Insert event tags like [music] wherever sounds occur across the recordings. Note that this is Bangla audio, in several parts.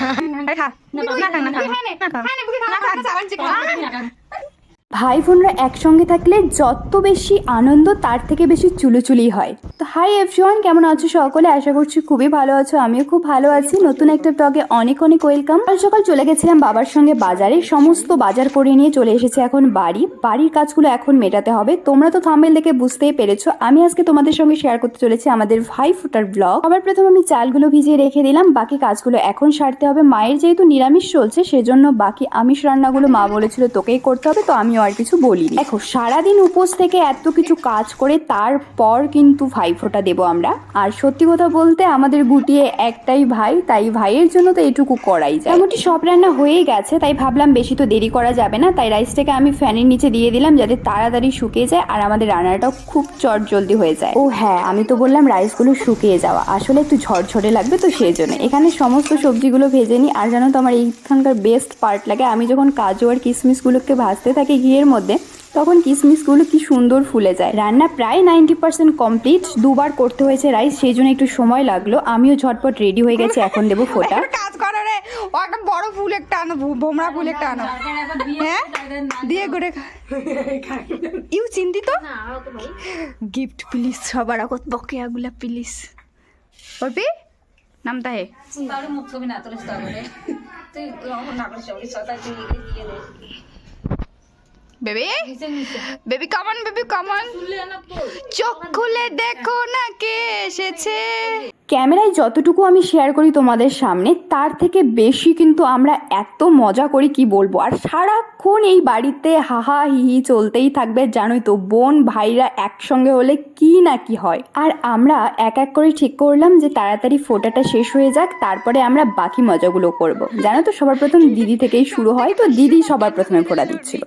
আরে খা না খা না খা না খা ভাই বোনরা একসঙ্গে থাকলে যত বেশি আনন্দ, তার থেকে বেশি চুলোচুলি হয়। তো হাই এভরিওয়ান কেমন আছো সকলে? আশা করছি খুবই ভালো আছো, আমিও খুব ভালো আছি। নতুন একটা ব্লগে অনেক অনেক ওয়েলকাম কাল সকাল চলে গেছিলাম বাবার সঙ্গে বাজারে। সমস্ত বাজার করে নিয়ে চলে এসেছে এখন বাড়ি। বাড়ির কাজগুলো এখন মেটাতে হবে। তোমরা তো থামেল দেখে বুঝতেই পেরেছ। আমি আজকে তোমাদের সঙ্গে শেয়ার করতে চলেছি আমাদের ভাই ফুটার ব্লগ আবার প্রথম আমি চালগুলো ভিজিয়ে রেখে দিলাম। বাকি কাজগুলো এখন সারতে হবে। মায়ের যেহেতু নিরামিষ চলছে, সেজন্য বাকি আমিষ রান্নাগুলো মা বলেছিল তোকেই করতে হবে। তো আর কিছু বলিনি। দেখো, সারাদিন উপোস থেকে এত কিছু কাজ করে তারপর কিন্তু ভাই ফোঁটা দেবো আমরা। আর সত্যি কথা বলতে আমাদের গুটিয়ে একটাই ভাই, তাই ভাইয়ের জন্য তো এটুকু করাই যায়। মোটামুটি সব রান্না হয়েই গেছে, তাই ভাবলাম বেশি তো দেরি করা যাবে না, তাই রাইসটাকে আমি ফ্যানের নিচে দিয়ে দিলাম যাতে তাড়াতাড়ি শুকিয়ে যায় আর আমাদের রান্নাটাও খুব চট জলদি হয়ে যায়। ও হ্যাঁ আমি তো বললাম রাইসগুলো শুকিয়ে যাওয়া, আসলে একটু ঝরঝরে লাগবে তো সেই জন্য এখানে সমস্ত সবজিগুলো ভেজে নিই, আর জানো তো আমার এইখানকার বেস্ট পার্ট লাগে, আমি যখন কাজু আর কিশমিশগুলোকে ভাজতে থাকি ঘিয়ের মধ্যে তখন কিশমিশগুলো কি সুন্দর ফুলে যায়। রান্না প্রায় নাইনটি পার্সেন্ট কমপ্লিট দুবার করতে হয়েছে রাইস সেই জন্য একটু সময় লাগল। আমিও ঝটপট রেডি হয়ে গেছি এখন দেবো ফোটা। [laughs] কাজ করো রে একটা বড় ফুল একটা আনো ভোমরা ফুল একটা আনো। হ্যাঁ? দিয়ে করে খা। ইউ চিন্তিত? গিফট প্লিজ সবার আগত বকেয়াগুলা প্লিজ বলবি নামটা হে। মুখ ছবি না তুলিস তুই না করিস ওই সদাই তুই দিয়ে দে। Baby baby come on baby come on চোখ খুলে দেখো না কে এসেছে। ক্যামেরায় যতটুকু আমি শেয়ার করি তোমাদের সামনে তার থেকে বেশি কিন্তু আমরা এত মজা করি কি বলব? আর সারাক্ষণ এই বাড়িতে হাহা হিহি চলতেই থাকবে জানোই তো বোন ভাইরা একসঙ্গে হলে কি না কি হয়। আর আমরা এক এক করে ঠিক করলাম যে তাড়াতাড়ি ফোটাটা শেষ হয়ে যাক তারপরে আমরা বাকি মজাগুলো করব। জানো তো সবার প্রথম দিদি থেকেই শুরু হয় তো দিদি সবার প্রথমে ফোটা দিচ্ছিল।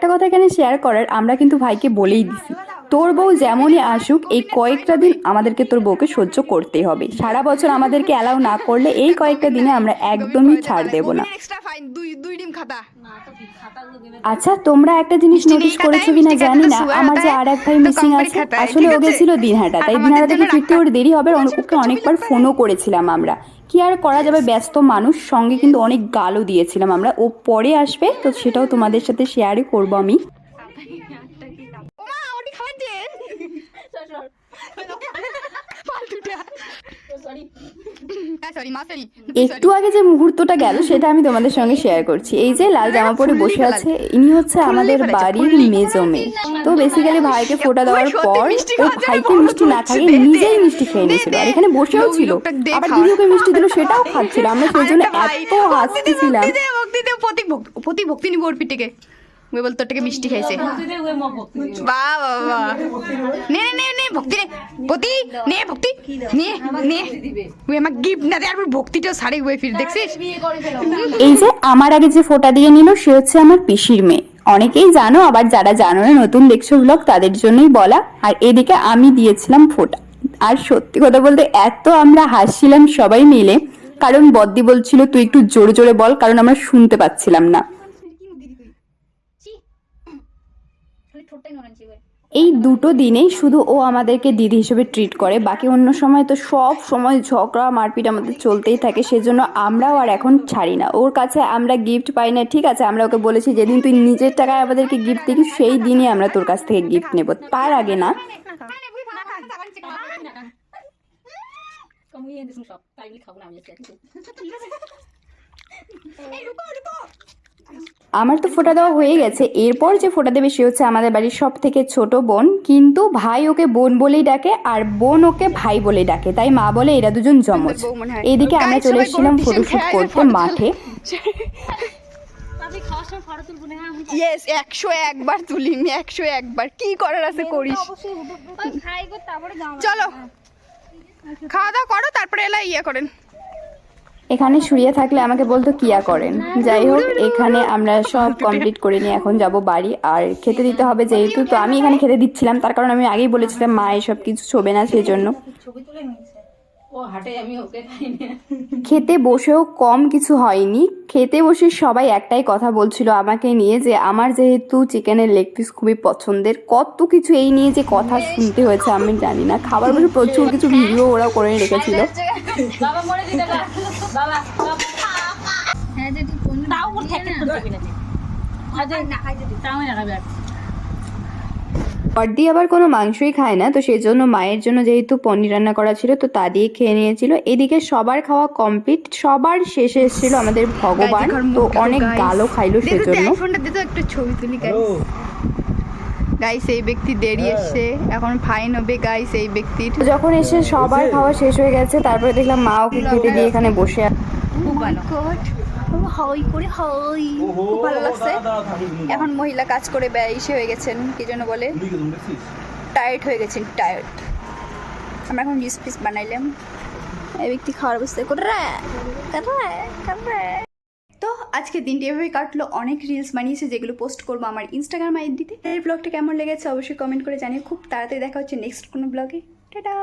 আরেকটা কথা এখানে শেয়ার করার আমরা কিন্তু ভাইকে বলেই দিছি। তোর বউ যেমনই আসুক এই কয়েকটা দিন আমাদেরকে তোর বউকে সহ্য করতেই হবে। সারা বছর আমাদেরকে অ্যালাউ না করলে এই কয়েকটা দিনে আমরা একদমই ছাড় দেব না। আচ্ছা তোমরা একটা জিনিস নোটিস করেছ কিনা জানি না। আমার যে আর এক ভাই মিসিং আছে আসলে ও? গেছিল দিনহাটা তাই দিনহাটা থেকে ফিরতে ওর দেরি হবে ওকে অনেকবার ফোনও করেছিলাম আমরা। কি আর করা যাবে? ব্যস্ত মানুষ। সঙ্গে কিন্তু অনেক গালও দিয়েছিলাম আমরা। ও পরে আসবে, তো সেটাও তোমাদের সাথে শেয়ারই করব আমি ওমা ওটি খাওয়াচ্ছে ফালতুটা সরি হ্যাঁ সরি মা সরি একটু আগে যে মুহূর্তটা গেল সেটা আমি তোমাদের সঙ্গে শেয়ার করছি এই যে লাল জামা পরে বসে আছে ইনি হচ্ছে আমাদের বাড়ির। মেজো মেয়ে তো বেসিক্যালি ভাইকে ফোটা দেওয়ার পর ও ভাইকে মিষ্টি না খাইয়ে নিজেই মিষ্টি খেয়ে নিয়েছিল আর এখানে বসেও ছিল আবার। দিদিকে মিষ্টি দিল সেটাও খাচ্ছিল আমরা সেই জন্য এত হাসতেছিলাম প্রতীক ভক্তি- নিব ওর পিঠেকে ওই বল তোর মিষ্টি খাইছে। বাহ বাহ নে নে নে ভক্তি নে প্রতি নে, ভক্তি নে নে। ওই আমার গিফট না দে, আর ভক্তিটাও সারে ওই ফির দেখছিস? এই যে আমার আগে যে ফোটা দিয়ে নিল, সে হচ্ছে আমার পিসির মেয়ে। অনেকেই জানো, আবার যারা জানো না, নতুন দেখছ ব্লগ তাদের জন্যই বলা। আর এদিকে আমি দিয়েছিলাম ফোটা। আর সত্যি কথা বলতে, এত আমরা হাসছিলাম সবাই মিলে। কারণ বদ্দি বলছিল, তুই একটু জোরে জোরে বল, কারণ আমরা শুনতে পাচ্ছিলাম না খালি ঠোঁটটাই নড়াচ্ছি ওই এই দুটো দিনেই শুধু ও আমাদেরকে দিদি হিসেবে ট্রিট করে। বাকি অন্য সময় তো সব সময় ঝগড়া মারপিট আমাদের চলতেই থাকে সেজন্য আমরাও আর এখন ছাড়ি না। ওর কাছে আমরা গিফট পাই না ঠিক আছে আমরা ওকে বলেছি যেদিন তুই নিজের টাকায় আমাদেরকে গিফট দিবি সেই দিনই আমরা তোর কাছ থেকে গিফট নেব। তার আগে না সব তাই খাব না আমি আমার তো ফোটা দেওয়া হয়ে গেছে। এরপর যে ফোটা দেবে সে হচ্ছে আমাদের বাড়ির সব থেকে ছোট বোন। কিন্তু ভাই ওকে বোন বলেই ডাকে আর বোন ওকে ভাই বলেই ডাকে। তাই মা বলে এরা দুজন জমজ। হয়। এদিকে আমরা Guys, চলে এসেছিলাম খেয়ে করতে মাঠে। আমি হ্যাঁ আমি ইয়েস একশো একবার তুলি নি একশো একবার। কি করার আছে করিস? চলো। খাওয়া দাওয়া করো তারপরে এলা ইয়ে করেন। এখানে শুয়ে থাকলে আমাকে বলতো কিয়া করেন। যাই হোক, এখানে আমরা সব কমপ্লিট করে নিয়ে এখন যাব বাড়ি। আর খেতে দিতে হবে যেহেতু, তো আমি এখানে খেতে দিচ্ছিলাম। তার কারণ আমি আগেই বলেছিলাম, মা এসব কিছু ছবে না সেই জন্য ছবি তুলে নিয়েছে খেতে বসেও কম কিছু হয়নি। খেতে বসে সবাই একটাই কথা বলছিল আমাকে নিয়ে যে আমার যেহেতু চিকেনের লেগ পিস খুবই পছন্দের কত কিছু এই নিয়ে যে কথা শুনতে হয়েছে আমি জানি না। খাবার বসে প্রচুর কিছু ভিডিও ওরা করে রেখেছিল। বাবা হ্যাঁ একটু বর্দি আবার কোনো মাংসই খায় না তো সেই জন্য মায়ের জন্য যেহেতু পনির রান্না করা ছিল তো তা দিয়ে খেয়ে নিয়েছিল। এদিকে সবার খাওয়া কমপ্লিট সবার শেষে এসেছিল আমাদের ভগবান তো অনেক গালও খাইলো সেজন্য। দিতে ছবি তুলি গাইস গাইস এই ব্যক্তি দেরি এসছে এখন ফাইন হবে গাইস এই ব্যক্তির। যখন এসে সবার খাওয়া শেষ হয়ে গেছে তারপরে দেখলাম মা ওকে খেতে দিয়ে এখানে বসে আছে। হই করে হই। খুব ভালো লাগছে। এখন মহিলা কাজ করে ব্যয় ইসে হয়ে গেছেন কি জন্য বলে। টায়ার্ড হয়ে গেছেন টায়ার্ড আমরা এখন জুস পিস বানাইলাম। এই ব্যক্তি খাওয়ার অবস্থায় করে তো আজকে দিনটি এভাবেই কাটলো অনেক রিলস বানিয়েছে যেগুলো পোস্ট করব আমার ইনস্টাগ্রাম আইডিতে। এই ব্লগটা কেমন লেগেছে অবশ্যই কমেন্ট করে জানিয়ে খুব তাড়াতাড়ি দেখা হচ্ছে নেক্সট কোনো ব্লগে টাটা!